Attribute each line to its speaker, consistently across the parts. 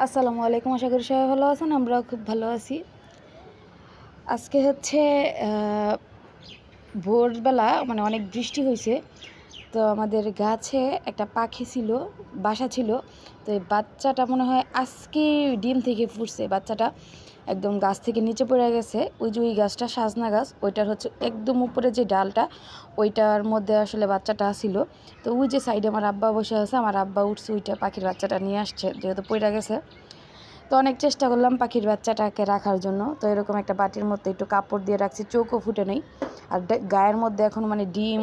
Speaker 1: আসসালামু আলাইকুম, আশা করি সবাই ভালো আছেন, আমরাও খুব ভালো আছি। আজকে হচ্ছে ভোরবেলা মানে অনেক বৃষ্টি হয়েছে, তো আমাদের গাছে একটা পাখি ছিল, বাসা ছিল, তো এই বাচ্চাটা মনে হয় আজকে ডিম থেকে ফুটছে, বাচ্চাটা। একদম গাছ থেকে নিচে পড়ে গেছে। ওই যে ওই গাছটা, সাজনা গাছ, ওইটার হচ্ছে একদম উপরে যে ডালটা, ওইটার মধ্যে আসলে বাচ্চাটা ছিল। তো ওই যে সাইডে আমার আব্বা বসে আছে, আমার আব্বা উঠছে, ওইটা পাখির বাচ্চাটা নিয়ে আসছে, যেহেতু পড়ে গেছে। তো অনেক চেষ্টা করলাম পাখির বাচ্চাটাকে রাখার জন্য। তো এরকম একটা বাটির মধ্যে একটু কাপড় দিয়ে রাখছি, চোখও ফুটে নেই। আর গায়ের মধ্যে এখন মানে ডিম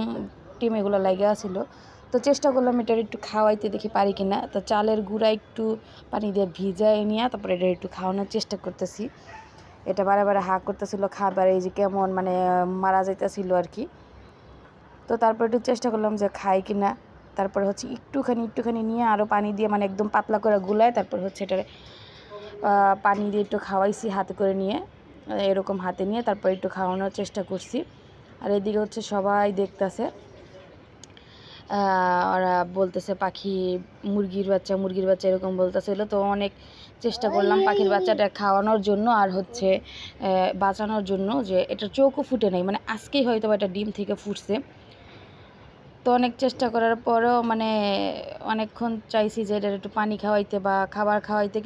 Speaker 1: টিম এগুলো লাগে আছিল। তো চেষ্টা করলাম এটার একটু খাওয়াইতে দেখি পারি কি না তো চালের গুঁড়া একটু পানি দিয়ে ভিজায় নিয়ে তারপরে এটা একটু খাওয়ানোর চেষ্টা করতেছি। এটা বারে বারে হা করতেছিল খাবার, এই যে কেমন মানে মারা যাইতেছিল আর কি তো তারপর একটু চেষ্টা করলাম যে খাই কি না তারপরে হচ্ছে একটুখানি একটুখানি নিয়ে আরও পানি দিয়ে মানে একদম পাতলা করে গুলায় তারপর হচ্ছে এটার পানি দিয়ে একটু খাওয়াইছি হাতে করে নিয়ে, এরকম হাতে নিয়ে তারপর একটু খাওয়ানোর চেষ্টা করছি। আর এদিকে হচ্ছে সবাই দেখতেছে। ওরা বলতেছে পাখি মুরগির বাচ্চা মুরগির বাচ্চা এরকম বলতেছিল তো অনেক চেষ্টা করলাম পাখির বাচ্চাটা খাওয়ানোর জন্য আর হচ্ছে বাঁচানোর জন্য যে এটা চোখও ফুটে নেই। মানে আজকেই হয়তো এটা ডিম থেকে ফুটছে। তো অনেক চেষ্টা করার পরেও মানে অনেকক্ষণ চাইছি যে এটার একটু পানি খাওয়াইতে বা খাবার খাওয়াইতে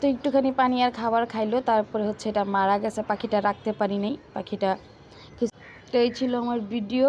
Speaker 1: তো একটুখানি পানি আর খাবার খাইলো, তারপরে হচ্ছে এটা মারা গেছে। পাখিটা রাখতে পারি নাই, পাখিটা তো এই ছিল আমার ভিডিও।